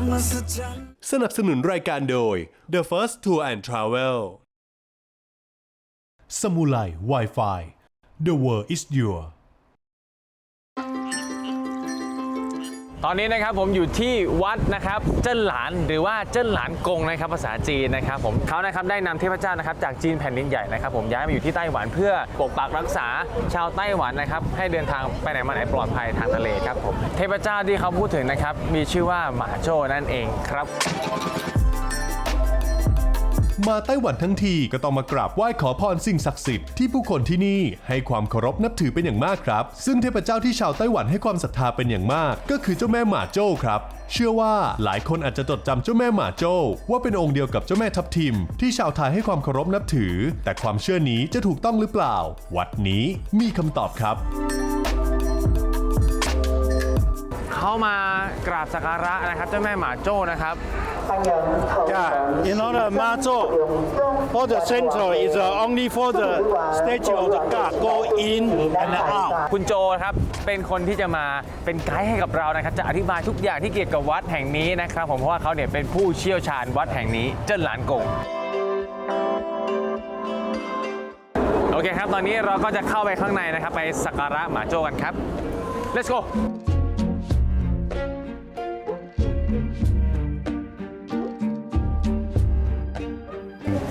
ความมหัศจรรย์สนับสนุนรายการโดย The First Tour and Travel สมุไร Wi-Fi The world is Yours ตอนนี้นะครับผมอยู่ที่วัดนะครับเจิ้นหลานหรือว่าเจิ้นหลานกงนะครับภาษาจีนนะครับผมเขานะครับได้นำเทพเจ้านะครับจากจีนแผ่นดินใหญ่นะครับผมย้ายมาอยู่ที่ไต้หวันเพื่อปกปักรักษาชาวไต้หวันนะครับให้เดินทางไปไหนมาไหนปลอดภัยทางทะเลครับผมเทพเจ้าที่เขาพูดถึงนะครับมีชื่อว่าหมาโจ้นั่นเองครับ มาไต้หวันทั้งทีก็ต้องมากราบไหว้ขอพรสิ่งศักดิ์สิทธิ์ที่ผู้คนที่นี่ให้ความเคารพนับถือเป็นอย่างมากครับ ซึ่งเทพเจ้าที่ชาวไต้หวันให้ความศรัทธาเป็นอย่างมาก ก็คือเจ้าแม่หมาโจ้ครับ เชื่อว่าหลายคนอาจจะจดจำเจ้าแม่หมาโจ้ว่าเป็นองค์เดียวกับเจ้าแม่ทับทิม ที่ชาวไทยให้ความเคารพนับถือ แต่ความเชื่อนี้จะถูกต้องหรือเปล่า วัดนี้มีคำตอบครับ เข้ามา กราบสักการะนะครับเจ้าแม่หมาโจ้นะครับ Yeah, you know the Mazo for the center is uh, only for the statue of the god go in and out. คุณโจครับเป็นคนที่จะมาเป็นไกด์ให้กับเรานะครับ จะอธิบายทุกอย่างที่เกี่ยวกับวัดแห่งนี้นะครับ ผมเพราะว่าเขาเนี่ยเป็นผู้เชี่ยวชาญวัดแห่งนี้เจิ้นหลานกงโอเคครับ ตอนนี้เราก็จะเข้าไปข้างในนะครับ ไปสักการะหมาโจกันครับ let's go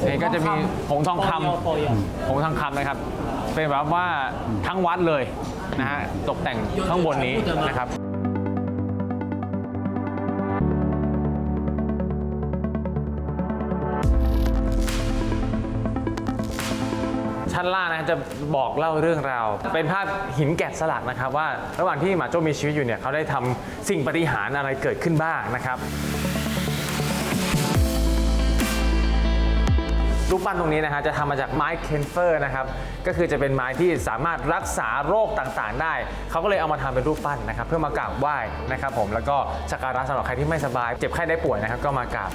นี่ก็จะมีผงทองคำผงทองคำนะครับ เป็นแบบว่าทั้งวัดเลยนะฮะตกแต่งข้างบนนี้นะครับชั้นล่างนะจะบอกเล่าเรื่องราว เป็นภาพหินแกะสลักนะครับว่าระหว่างที่หมาโจ้มีชีวิตอยู่เนี่ยเขาได้ทำสิ่งปฏิหารอะไรเกิดขึ้นบ้างนะครับ รูปปั้นตรงนี้นะฮะจะทำมาจากไม้เคนเฟอร์นะครับก็คือจะเป็นไม้ที่สามารถรักษาโรคต่างๆ ได้ เขาก็เลยเอามาทำเป็นรูปปั้นนะครับเพื่อมากราบไหว้นะครับผมแล้วก็สักการะสำหรับใครที่ไม่สบาย เจ็บไข้ได้ป่วยนะครับก็มากราบ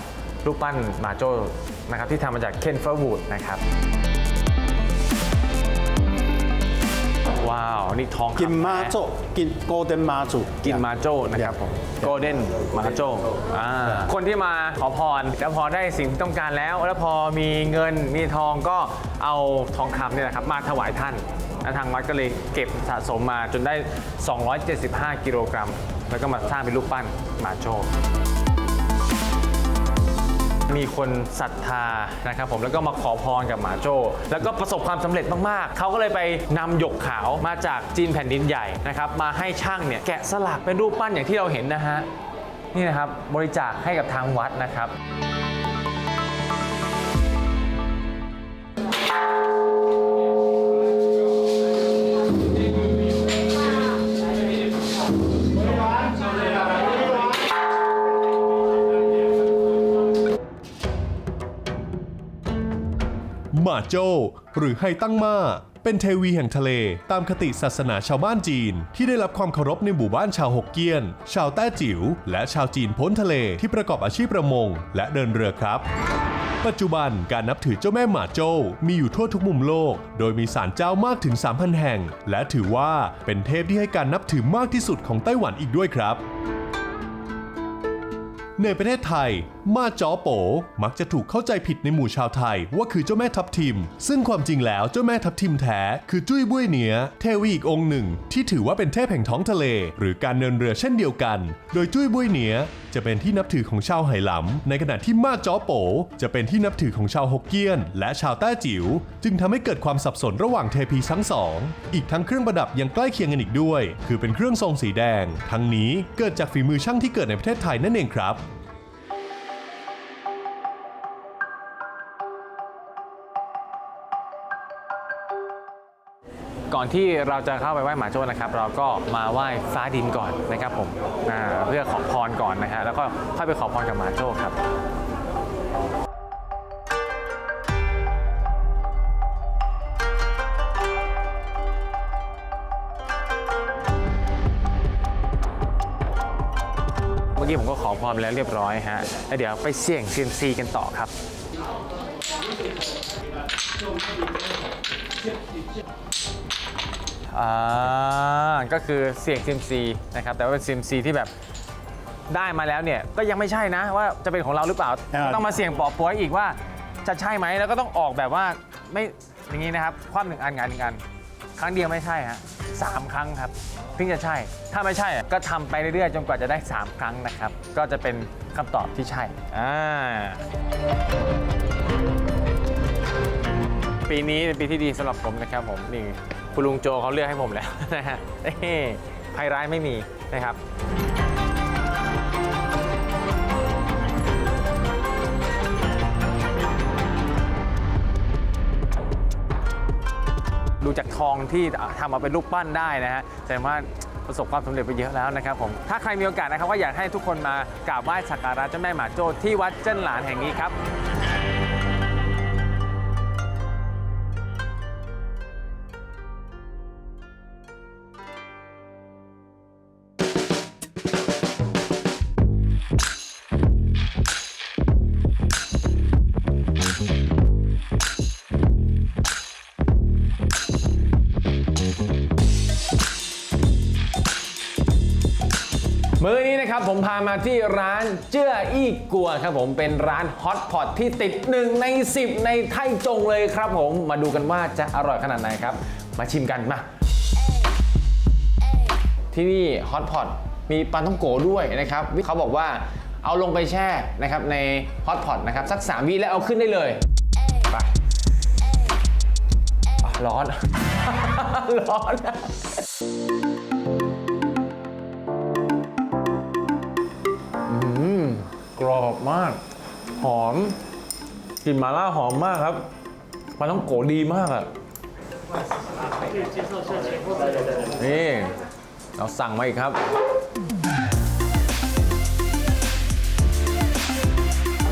รูปปั้นหมาโจ้นะครับที่ทำมาจากเคนเฟอร์วูดนะครับ ว้าว นี่ทองคำกินมาแท้โจกิน golden มาจูกินมาโจ้นะครับผมโกลเด้นมาโจ้อ่าคนที่มาขอพร แล้วพอได้สิ่งที่ต้องการแล้ว แล้วพอมีเงินมีทองก็เอาทองคำเนี่ยนะครับมาถวายท่านแล้วทางวัดก็เลยเก็บสะสมมาจนได้ 275 กิโลกรัม แล้วก็มาสร้างเป็นรูปปั้นมาโจ้ มีคนศรัทธานะครับผมแล้วก็มาขอพรกับหมาโจ้ แล้วก็ประสบความสำเร็จมากๆ เขาก็เลยไปนำหยกขาวมาจากจีนแผ่นดินใหญ่นะครับมาให้ช่างเนี่ยแกะสลักเป็นรูปปั้นอย่างที่เราเห็นนะฮะนี่นะครับบริจาคให้กับทางวัดนะครับ มาโจ หรือไฮตั้งมาเป็นเทวีแห่งทะเล ตามคติศาสนาชาวบ้านจีน ที่ได้รับความเคารพในหมู่บ้านชาวฮกเกี้ยน ชาวแต้จิ๋วและชาวจีนพ้นทะเลที่ประกอบอาชีพประมง และเดินเรือครับปัจจุบันการนับถือเจ้าแม่หมาโจ้มีอยู่ทั่วทุกมุมโลก โดยมีศาลเจ้ามากถึง 3,000 แห่ง และถือว่าเป็นเทพที่ให้การนับถือมากที่สุดของไต้หวันอีกด้วยครับ ในประเทศไทย มาจอโป มักจะถูกเข้าใจผิดในหมู่ชาวไทย ว่าคือเจ้าแม่ทับทิม ซึ่งความจริงแล้วเจ้าแม่ทับทิมแท้คือจุ้ยบุ้ยเหนียเทวีอีกองค์หนึ่ง ที่ถือว่าเป็นเทพแห่งท้องทะเล หรือการเดินเรือเช่นเดียวกัน โดยจุ้ยบุ้ยเหนียจะเป็นที่นับถือของชาวไหหลำในขณะที่มาจอโป จะเป็นที่นับถือของชาวฮกเกี้ยน และชาวแต้จิ๋วจึงทำให้เกิดความสับสนระหว่างเทพีทั้งสองอีกทั้งเครื่องประดับยังใกล้เคียงกันอีกด้วย คือเป็นเครื่องทรงสีแดง ทั้งนี้เกิดจากฝีมือช่างที่เกิดในประเทศไทยนั่นเองครับ ก่อนที่เราจะเข้าไปไหว้หมาโจ้นะครับ เราก็มาไหว้ฟ้าดินก่อนนะครับผมเพื่อขอพรก่อนนะฮะแล้วก็ค่อยไปขอพรกับหมาโจ้ครับเมื่อกี้ผมก็ขอพรแล้วเรียบร้อยฮะ แล้วเดี๋ยวไปเสี่ยงเซียมซีกันต่อครับ อ่าก็คือเสี่ยง CMC นะครับแต่ว่าเป็น CMC ที่แบบได้มาแล้วเนี่ยก็ยังไม่ใช่นะว่าจะเป็นของเราหรือเปล่า อ่า ต้องมาเสี่ยงปอบป่วยอีกว่าจะใช่ไหมแล้วก็ต้องออกแบบว่าไม่อย่างนี้นะครับคว่ำหนึ่งอันงานหนึ่งอัน ครั้งเดียวไม่ใช่ฮะสามครั้งครับถึงจะใช่ ถ้าไม่ใช่ก็ทำไปเรื่อยๆจนกว่าจะได้3ครั้งนะครับ ก็จะเป็นคำตอบที่ใช่อ่าปีนี้เป็นปีที่ดีสำหรับผมนะครับผมนี่ คุณลุงโจเขาเลือกให้ผมแล้วนะฮะเอ้ภัยร้ายไม่มีนะครับดูจากทองที่ทำมาเป็นรูปปั้นได้นะฮะแสดงว่าประสบความสำเร็จไปเยอะแล้วนะครับผม ถ้าใครมีโอกาสนะครับก็อยากให้ทุกคนมากราบไหว้สักการะเจ้าแม่หมาโจ้ที่วัดเจิ้นหลานแห่งนี้ครับ ครับผมพามาที่ร้านเจ้ออี้กัวครับผมเป็นร้านฮอตพอตที่ติด 1 ใน 10 ในไทจงเลยครับผมมาดูกันว่าจะอร่อยขนาดไหนครับ มาชิมกันมา ที่นี่ฮอตพอตมีปลาท่องโกด้วยนะครับเขาบอกว่าเอาลงไปแช่นะครับในฮอตพอตนะครับสัก 3วิแล้วเอาขึ้นได้เลยไปร้อน ร้อน อบมาก หอมกลิ่นหมาล่าหอมมากครับปลาต้องโกดีมากอะนี่เราสั่งมาอีกครับ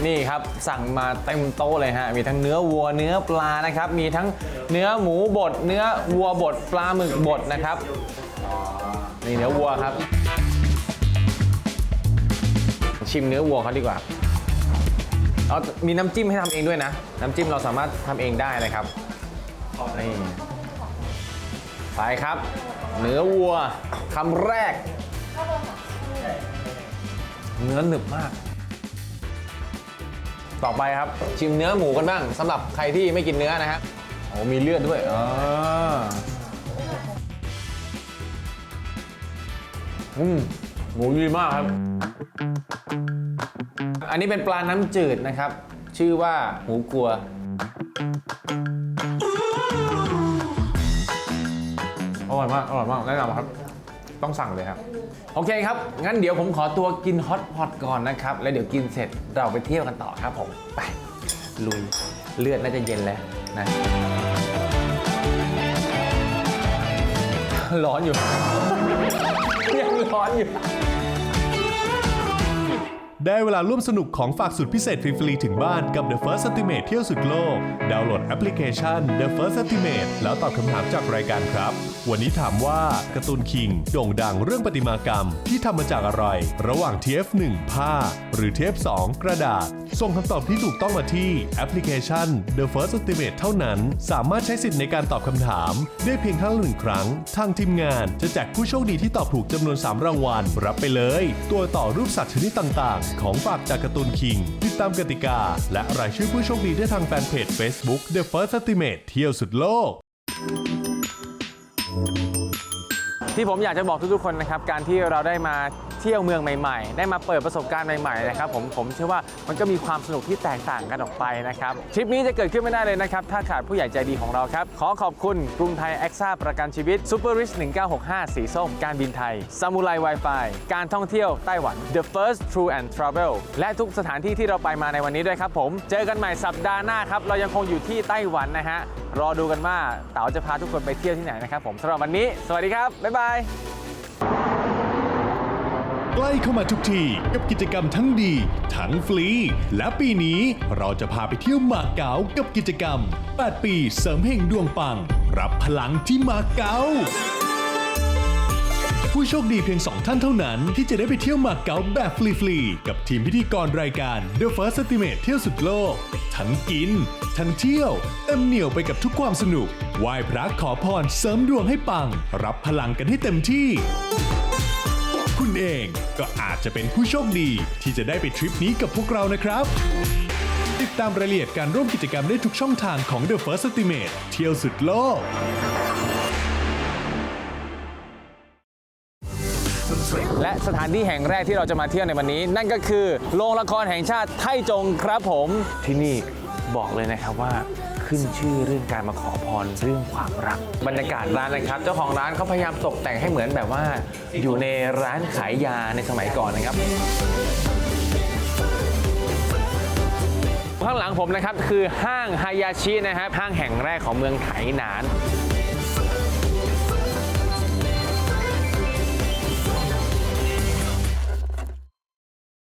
นี่ครับสั่งมาเต็มโต๊ะเลยฮะ มีทั้งเนื้อวัวเนื้อปลานะครับ มีทั้งเนื้อหมูบด เนื้อวัวบด ปลาหมึกบดนะครับ นี่เนื้อวัวครับ ชิมเนื้อวัวเขาดีกว่าเอามีน้ำจิ้มให้ทำเองด้วยนะ น้ำจิ้มเราสามารถทำเองได้นะครับนี่ไปครับ เนื้อวัวคำแรก เนื้อหนึบมาก ต่อไปครับชิมเนื้อหมูกันบ้างสำหรับใครที่ไม่กินเนื้อนะฮะโอ้มีเลือดด้วยอ่าอืม หมูดีมากครับ อันนี้เป็นปลาน้ำจืดนะครับ ชื่อว่าหมูกลัว อร่อยมาก อร่อยมากแนะนำครับ ต้องสั่งเลยครับ โอเคครับ งั้นเดี๋ยวผมขอตัวกินฮอตพอตก่อนนะครับ แล้วเดี๋ยวกินเสร็จเราไปเที่ยวกันต่อครับผม ไป ลุย เลือดน่าจะเย็นแล้วนะ ร้อนอยู่ ยังร้อนอยู่ ได้เวลาร่วมสนุกของฝากสุดพิเศษฟรีๆถึงบ้านกับ The First Estimate เที่ยวสุดโลก ดาวน์โหลดแอปพลิเคชัน The First Estimate แล้วตอบคำถามจากรายการครับ วันนี้ถามว่าการ์ตูนคิง โด่งดังเรื่องประติมากรรมที่ทำมาจากอะไร ระหว่าง TF1 ผ้า หรือ TF2 กระดาษ ส่งคำตอบที่ถูกต้องมาที่แอปพลิเคชัน The First Estimate เท่านั้น สามารถใช้สิทธิ์ในการตอบคำถาม ได้เพียงครั้งละหนึ่งครั้ง ทางทีมงานจะแจกผู้โชคดีที่ตอบถูกจำนวน 3 รางวัลรับไปเลย ตัวต่อรูปสัตว์ชนิดต่างๆของฝากจากการ์ตูนคิง ติดตามกติกา และรายชื่อผู้โชคดีได้ทางแฟนเพจ Facebook The First Estimate เที่ยวสุดโลก ที่ผมอยากจะบอกทุกๆคนนะครับการที่เราได้มาเที่ยวเมืองใหม่ๆ ได้มาเปิดประสบการณ์ใหม่ๆนะครับผมผมเชื่อว่ามันก็มีความสนุกที่แตกต่างกันออกไปนะครับทริปนี้จะเกิดขึ้นไม่ได้เลยนะครับถ้าขาดผู้ใหญ่ใจดีของเราครับขอขอบคุณกรุงไทยแอคซ่าประกันชีวิตซูเปอร์ริช1965 สีส้ม การบินไทยซามูไร Wi-Fi การท่องเที่ยวไต้หวัน The First True and Travel และทุกสถานที่ที่เราไปมาในวันนี้ด้วยครับผมเจอกันใหม่สัปดาห์หน้าครับเรายังคงอยู่ที่ไต้หวันนะฮะ รอดูกันว่าเต๋าจะพาทุกคนไปเที่ยวที่ไหนนะครับผมสำหรับวันนี้ สวัสดีครับ บ๊ายบาย ใกล้เข้ามาทุกทีกับกิจกรรมทั้งดี ทั้งฟรี และปีนี้เราจะพาไปเที่ยวมาเก๊ากับกิจกรรม 8 ปีเสริมเฮงดวงปัง รับพลังที่มาเก๊า ผู้โชคดีเพียง 2 ท่านเท่านั้น ที่จะได้ไปเที่ยวมาเก๊าแบบฟรีๆ กับทีมพิธีกรรายการ The First Estimate เที่ยวสุดโลก ทั้งกิน ทั้งเที่ยว เต็มเหนียวไปกับทุกความสนุกไหว้พระขอพรเสริมดวงให้ปัง รับพลังกันให้เต็มที่ คุณเองก็อาจจะเป็นผู้โชคดีที่จะได้ไปทริปนี้กับพวกเรานะครับติดตามรายละเอียดการร่วมกิจกรรมได้ทุกช่องทางของ The First Estimate เที่ยวสุดโลก สถานที่แห่งแรกที่เราจะมาเที่ยวในวันนี้ นั่นก็คือโรงละครแห่งชาติไทจงครับผมที่นี่บอกเลยนะครับว่าขึ้นชื่อเรื่องการมาขอพรเรื่องความรัก บรรยากาศร้านนะครับ เจ้าของร้านเขาพยายามตกแต่งให้เหมือนแบบว่า อยู่ในร้านขายยาในสมัยก่อนนะครับข้างหลังผมนะครับคือห้างฮายาชินะครับห้างแห่งแรกของเมืองไถหนาน